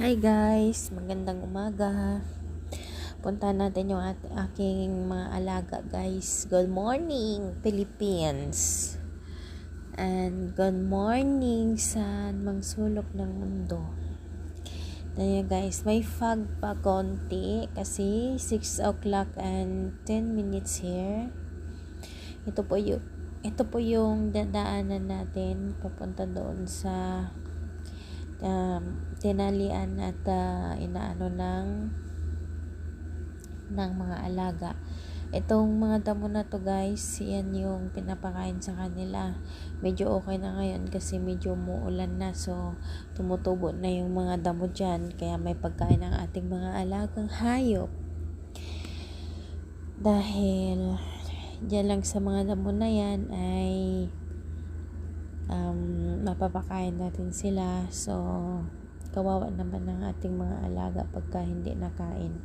Hi guys, magandang umaga. Punta natin yung at aking mga alaga guys. Good morning Philippines. And good morning sa mang sulok ng mundo. Ayan guys, may fog pa konti kasi 6 o'clock and 10 minutes here. Ito po yung ito po yung dadaanan natin papunta doon sa um, tinalian at uh, inaano ng ng mga alaga. Itong mga damo na to guys, yan yung pinapakain sa kanila. Medyo okay na ngayon kasi medyo umuulan na so tumutubo na yung mga damo dyan kaya may pagkain ang ating mga alagang hayop. Dahil dyan lang sa mga damo na yan ay um, mapapakain natin sila. So, kawawa naman ng ating mga alaga pagka hindi nakain.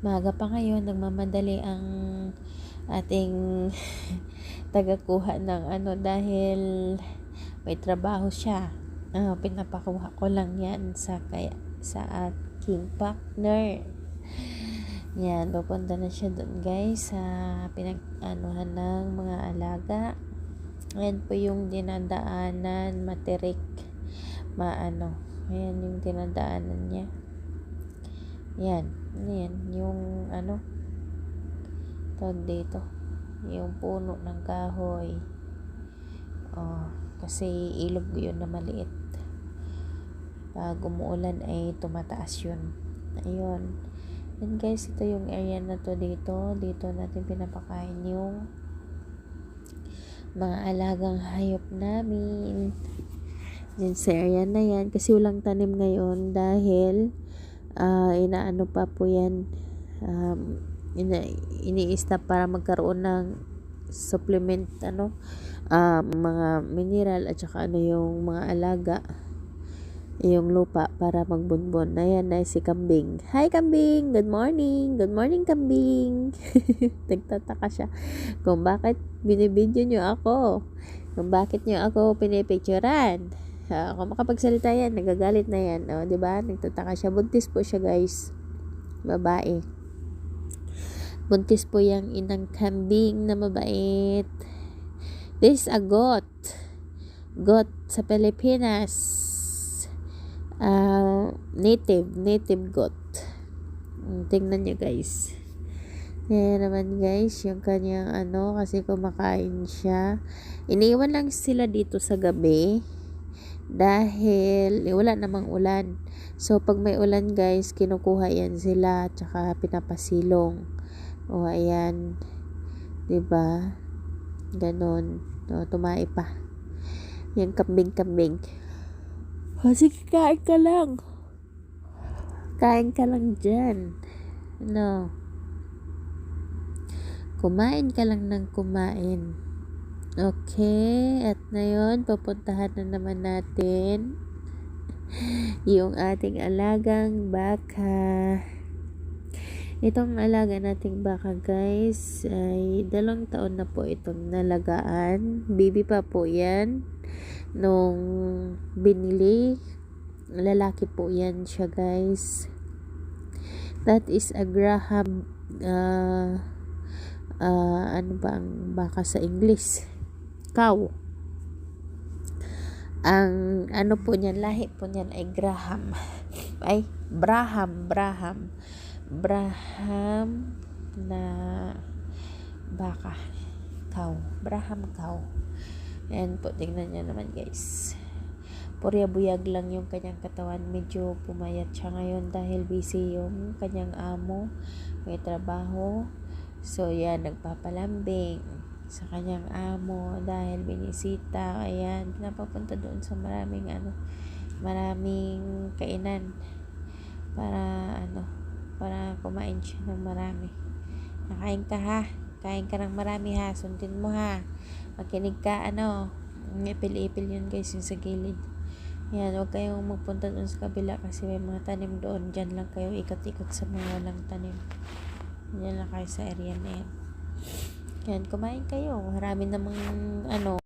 Maga pa ngayon, nagmamadali ang ating tagakuha ng ano dahil may trabaho siya. Ah, pinapakuha ko lang yan sa kaya sa aking partner. Yan, pupunta na siya doon guys sa pinag-anuhan ng mga alaga. Ayan po yung dinadaanan, materik, maano. Ayan yung dinadaanan niya. Yan, yan, yung ano, tawag dito, yung puno ng kahoy. Oh, kasi ilog yun na maliit. Pag umuulan ay tumataas yun. Ayun. Yan guys, ito yung area na to dito. Dito natin pinapakain yung mga alagang hayop namin. Yan sa area na yan. Kasi walang tanim ngayon dahil uh, inaano pa po yan. Um, ina, ini-stop para magkaroon ng supplement ano uh, mga mineral at saka ano yung mga alaga yung lupa para magbunbon. Ayan na si Kambing. Hi Kambing! Good morning! Good morning Kambing! Nagtataka siya kung bakit binibidyo nyo ako. Kung bakit nyo ako pinipicturan. Uh, kung makapagsalita yan, nagagalit na yan. O, oh, di ba? Nagtataka siya. Buntis po siya guys. Babae. Buntis po yung inang kambing na mabait. This is a goat. Goat sa Pilipinas uh, native, native goat. Hmm, tingnan nyo guys. Yan naman guys, yung kanyang ano, kasi kumakain siya. Iniwan lang sila dito sa gabi. Dahil eh, wala namang ulan. So, pag may ulan guys, kinukuha yan sila. Tsaka pinapasilong. O, ayan. ba diba? Ganon. O, tumai pa. Yung kambing-kambing. Oh, sige, kain ka lang. Kain ka lang dyan. No. Kumain ka lang ng kumain. Okay, at ngayon, pupuntahan na naman natin yung ating alagang baka. Itong alaga nating baka guys ay dalawang taon na po itong nalagaan. Baby pa po yan. Nung binili lalaki po yan siya guys. That is a Graham uh, uh, ano ba ang baka sa English? Cow. Ang ano po niyan lahi po niyan ay Graham. Ay Braham Braham Braham na baka cow Braham cow Ayan po, tingnan nyo naman guys. Purya buyag lang yung kanyang katawan. Medyo pumayat siya ngayon dahil busy yung kanyang amo. May trabaho. So, yan, nagpapalambing sa kanyang amo dahil binisita. Ayan, napapunta doon sa maraming ano, maraming kainan para para kumain siya ng marami. Nakain ka ha. Kain ka ng marami ha. Sundin mo ha? Makinig ka ano? Ipil-ipil yun guys yung sa gilid. Yan huwag kayong magpunta doon sa kabila kasi may mga tanim doon. Dyan lang kayo ikot-ikot sa mga walang tanim. Dyan lang kayo sa area na yan. Yan kumain kayo. Marami namang ano